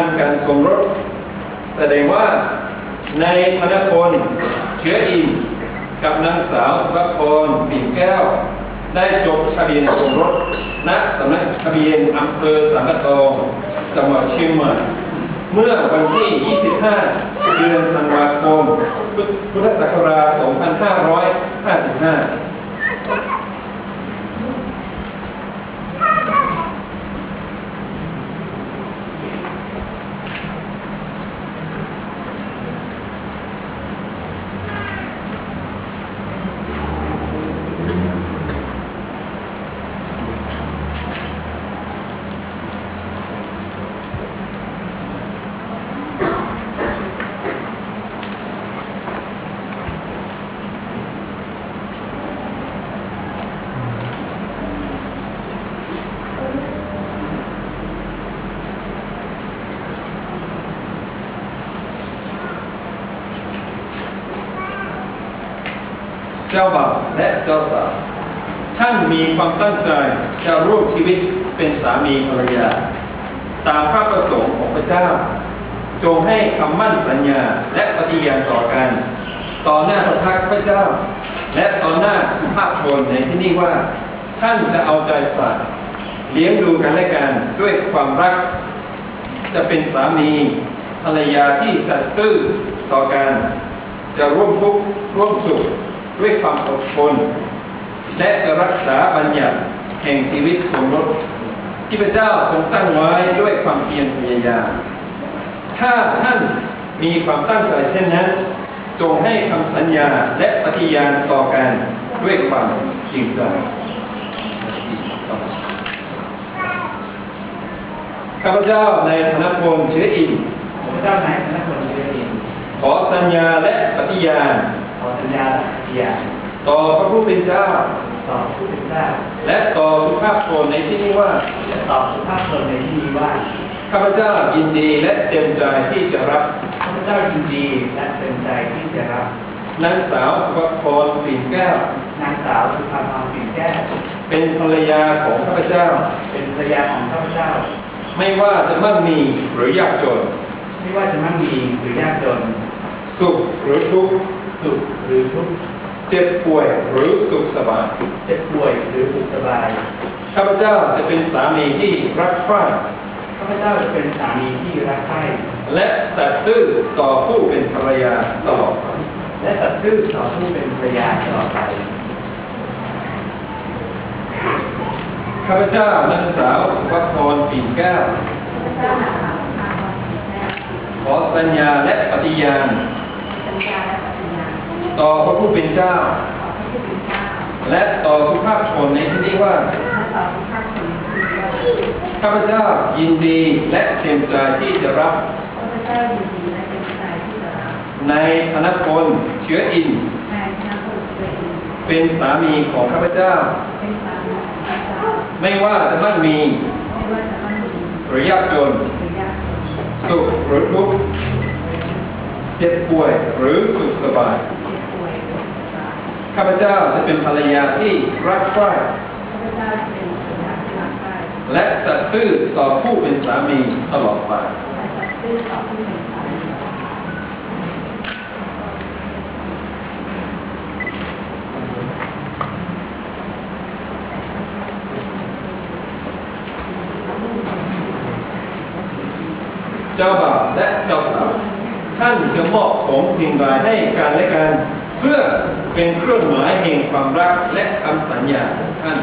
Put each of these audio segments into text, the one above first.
พันกันสมรสแสดงว่าในธนพลเชื้ออินกับนางสาวสุภพรปิ่นแก้ว ได้จดทะเบียนสมรสณสำนักทะเบียนอำเภอสังกะทองจังหวัดเชียงใหม่เมื่อวันที่ 25 เดือนธันวาคม พุทธศักราช 2555 เจ้าบ่าวและเจ้าสาวท่านมีความตั้งใจจะร่วมชีวิตเป็นสามีภรรยา ตามพระประสงค์ของพระเจ้า จงให้คำมั่นสัญญาและปฏิญาณต่อกัน ต่อหน้าพระพักพระเจ้า และต่อหน้าสุภาพชนในที่นี้ว่า ท่านจะเอาใจใส่เลี้ยงดูกันและกันด้วยความรัก จะเป็นสามีภรรยาที่สัตย์ซื่อต่อกัน จะร่วมทุกข์ร่วมสุข ด้วยความอดทนและจะรักษาบัญญัติแห่งชีวิตสมรสที่พระเจ้าทรงตั้งไว้ด้วยความเพียรพยายาม ถ้าท่านมีความตั้งใจเช่นนั้น จงให้คำสัญญาและปฏิญาณต่อกันด้วยความจริงใจข้าพเจ้าในธนพลเชื้ออินพระเจ้านายคณะคนเรียนขอสัญญาและปฏิญาณขอ สัญญาสัญญาต่อพระผู้เป็นเจ้า ต่อผู้เป็นเจ้า และต่อสุภาพชนในที่นี้ว่าและต่อสุภาพชนในที่นี้ว่าข้าพเจ้ายินดีและเต็มใจที่จะรับข้าพเจ้ายินดีและเต็มใจที่จะรับนางสาวสุภพรปิ่นแก้วนางสาวสุภาพรปิ่นแก้วเป็นภรรยาของข้าพเจ้า เป็นภรรยาของข้าพเจ้า ไม่ว่าจะมั่งมีหรือยากจน ไม่ว่าจะมั่งมีหรือยากจน สุขหรือทุกข์ สุขหรือทุกข์เจ็บป่วยหรือสุขสบาย เจ็บป่วยหรือสุขสบาย ข้าพเจ้าจะเป็นสามีที่รักใคร่ข้าพเจ้าจะเป็นสามีที่รักใคร่และสัตย์ซื่อต่อผู้เป็นภรรยาตลอดไปและสัตย์ซื่อต่อผู้เป็นภรรยาตลอดไป ข้าพเจ้านางสาวสุภพรปิ่นแก้ว ขอสัญญาและปฏิญาณ ต่อพระผู้เป็นเจ้า และต่อสุกภาพชนในที่นี้ว่าข้าพเจ้ายินดีและเต็มใจที่จะรับ ในธนพลเชื้ออิน เป็นสามีของข้าพเจ้า ไม่ว่าจะมั่งมีหรือยากจน สุขหรือทุกข์เจ็บป่วยหรือสุขสบาย ข้าพเจ้าจะเป็นภรรยาที่รักใคร่และสัตย์ซื่อต่อผู้เป็นสามีตลอดไปเจ้าบ่าวและเจ้าสาวท่านจะมอบของสิ่งใดให้กันและกัน เพื่อ เป็นเครื่องหมายแห่งความรักและคำสัญญาของท่าน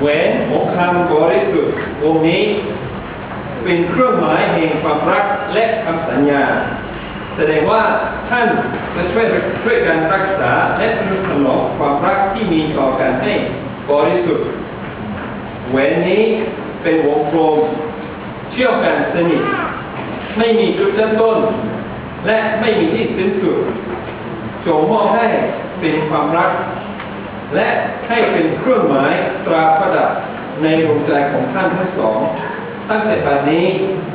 แหวนของคำบริสุทธิ์วงนี้ เป็นเครื่องหมายแห่งความรักและคำสัญญา แสดงว่าท่านจะช่วยช่วยกันรักษาและสนุถนอมความรักที่มีต่อกันให้บริสุทธิ์แหวนนี้เป็นวงกลมเชื่อมกันสนิท ไม่มีจุดเริ่มต้น และไม่มีที่สิ้นสุดจงมอบให้เป็นความรัก และให้เป็นเครื่องหมายตราประดับในดวงใจของท่านทั้งสอง ตั้งแต่บัดนี้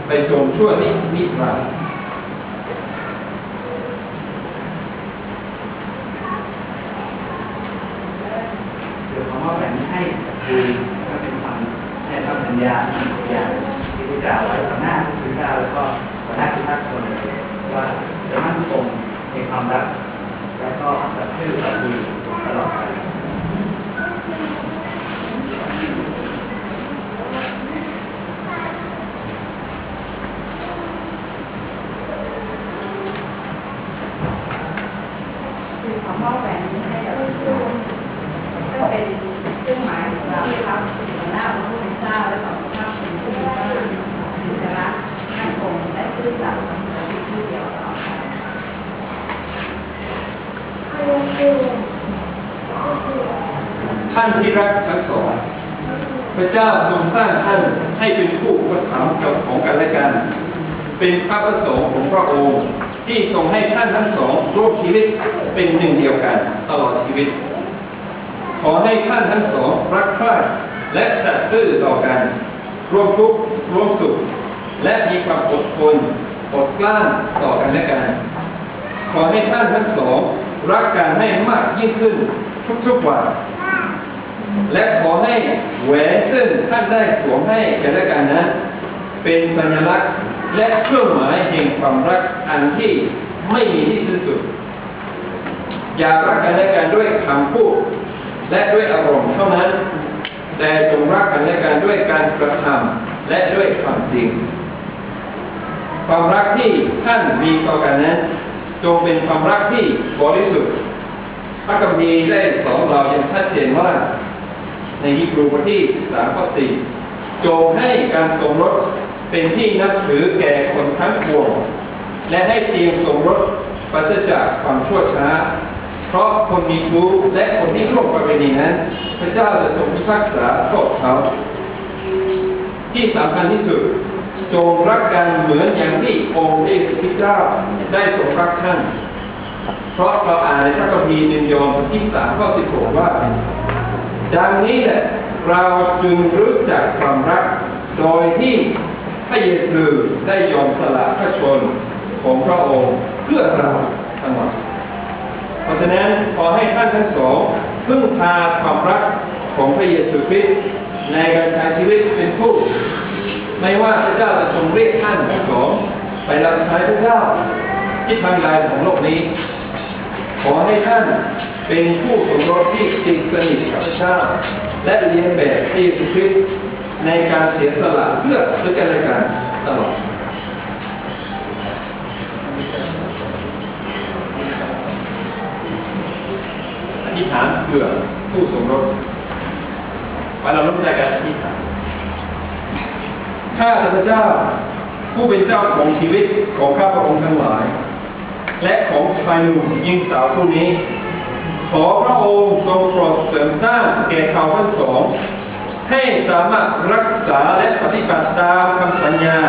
ไปจนชั่วนินิรันดร์ เดี๋ยวคำว่าแบ่งให้ คุยก็เป็นคำในคำสัญญาที่พระเจ้าไว้ต่อหน้าพระเจ้าแล้วก็ต่อหน้าทุกท่านคนว่าจะมั่นคงในความรัก และก็สัตย์ซื่อสัตย์ดีตลอดไปคือคำว่าแหวนนี้ให้กับผู้ก็เป็น เครื่งหมายของเราครับต่อหน้าพระพุทธเจ้าและต่อพระคุณที่มีพระถึงจะรักมั่นคงและซื่อสัตย์ต่อที่เดียวต่อไปท่านที่รักทั้งสองพระเจ้าทรงสร้างท่านให้เป็นผู้ประถัมกับของกันและกัน เป็นพระประสงค์ของพระองค์ที่ทรงให้ท่านทั้งสองร่วมชีวิตเป็นหนึ่งเดียวกันตลอดชีวิต ขอให้ท่านทั้งสองรักใคร่และสัตย์ซื่อต่อกัน ร่วมทุกข์ร่วมสุข และมีความอดทนอดกลั้นต่อกันและกัน ขอให้ท่านทั้งสองรักกันให้มากยิ่งขึ้นทุกๆวันและขอให้แหวนซึ่งท่านได้สวมให้กันและกันนั้นเป็นสัญลักษณ์และเครื่องหมายแห่งความรักอันที่ไม่มีที่สิ้นสุด อย่ารักกันและกันด้วยคำพูด และด้วยอารมณ์เท่านั้น แต่จงรักกันและกันด้วยการกระทำและด้วยความจริง ความรักที่ท่านมีต่อกันนั้นจงเป็นความรักที่บริสุทธิ์พระคัมภีร์ได้สอนเราอย่างชัดเจนว่า ในฮีบรูบทที่สามข้อสี่จงให้การสมรสเป็นที่นับถือแก่คนทั้งปวงและให้เตรียมสมรสปราศจากความชั่วช้า เพราะคนมีชู้และคนที่ร่วมประเวณีนั้นพระเจ้าจะทรงพิพากษาโทษเขา ที่สำคัญที่สุด จงรักกันเหมือนอย่างที่องค์เอกพระเจ้าได้ทรงรักท่านเพราะเราอ่านในพระคัมภีร์หนึ่งยอห์นบทที่สามข้อสิบหกว่า ดังนี้แหละเราจึงรู้จักความรัก โดยที่พระเยซูได้ยอมสละพระชนของพระองค์เพื่อเราทั้งหมด ราะฉะนั้นขอให้ท่านทั้งสองพึ่งพาความรักของพระเยซูคริสต์ในการใช้ชีวิตเป็นผู้ ไม่ว่าพระเจ้าจะทรงเรียกท่านทั้งสองไปรับใช้พระเจ้าที่ทางใดของโลกนี้ ขอให้ท่านเป็นผู้สมรสที่ติดสนิทกับพระเจ้าและเรียนแบบที่สุคริสต์ในการเสียสละเพื่อซึ่งกันและกันตลอด ธิษฐานเพื่อผู้สมรสไปเราร่วมใจกันอธิษฐานข้าพระเจ้า ผู้เป็นเจ้าของชีวิตของข้าพระองค์ทั้งหลาย และของชายหนุ่มหญิงสาวผู้นี้ ขอพระองค์ทรงโปรดเสริมสร้างแก่เขาทั้งสองให้สามารถรักษาและปฏิบัติตามคำสัญญา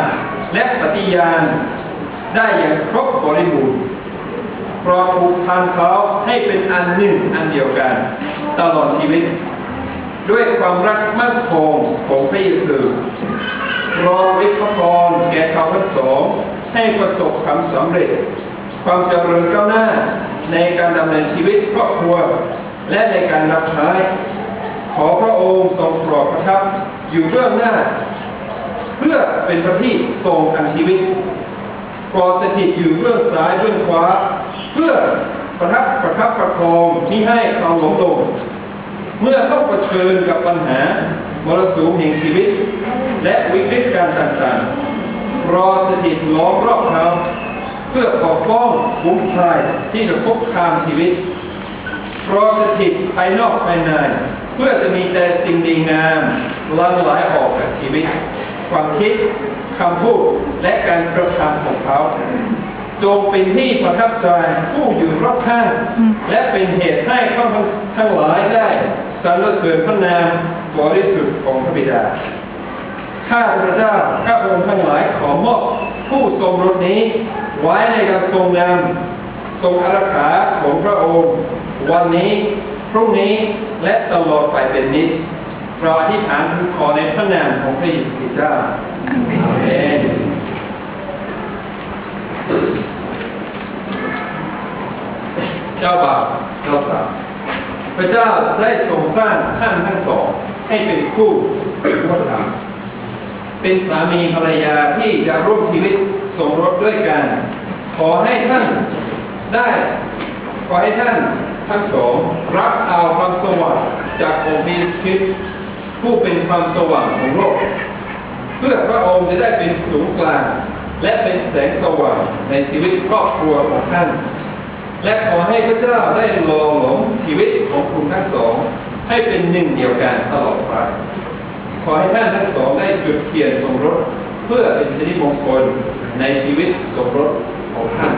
และปฏิญาณ ได้อย่างครบบริบูรณ์ เพราะผูกพันเขาให้เป็นอันหนึ่งอันเดียวกัน ตลอดชีวิต ด้วยความรักมั่นคงของพระเยซูรอฤทธิ์พพรแก่เขาทั้งสองให้ประสบความสำเร็จ ความเจริญก้าวหน้าในการดำเนินชีวิตครอบครัว และในการรับใช้ขอพระองค์ทรงโปรดประทับอยู่เบื้องหน้า เพื่อเป็นพระที่ทรงอันชีวิตโปรดสถิตอยู่เบื้องซ้ายเบื้องขวา เพื่อประทับประทับประคองมิให้เขาหลงลงเมื่อเข้าเผชิญกับปัญหามรสุมแห่งชีวิต และวิกฤตการณ์ต่างๆ รอสถิตล้อมรอบเขาเพื่อปกป้องคุ้มภัยที่จะคุกคามชีวิต รอสถิตภายนอกภายในเพื่อจะมีแต่สิ่งดีงามลังไหลออกจากชีวิต ความคิดคำพูดและการกระทำของเขา จงเป็นที่ประทับใจผู้อยู่รอบข้าง และเป็นเหตุให้เขาทั้งหลายได้สรรเสริญพระนามบริสุทธิ์ของพระบิดา ข้าพระเจ้าข้าพระองค์ทั้งหลายขอมอบผู้ทรงรถนี้ ไว้ในการทรงนำทรงอารักขาของพระองค์ วันนี้พรุ่งนี้และตลอดไปเป็นนิจเราอธิษฐานทูลขอในพระนามของพระเยซูคริสต์เจ้าอาเมน เจ้าบ่าวเจ้าสาวพระเจ้าได้ทรงสร้างท่านทั้งสองให้เป็นคู่วัฒนธรรมเป็นสามีภรรยาที่จะร่วมชีวิตสมรสด้วยกัน ขอให้ท่านได้ ขอให้ท่านทั้งสองรับเอาความสว่างจากองค์พระคริสต์ผู้เป็นความสว่างของโลก เพื่อพระองค์จะได้เป็นศูนย์กลาง และเป็นแสงสว่างในชีวิตครอบครัวของท่าน และขอให้พระเจ้าได้หล่อหลอมชีวิตของคุณทั้งสอง ให้เป็นหนึ่งเดียวกันตลอดไป ขอให้ท่านทั้งสองได้จุดเทียนสมรสเพื่อเป็นสิริมงคลในชีวิตสมรสของท่าน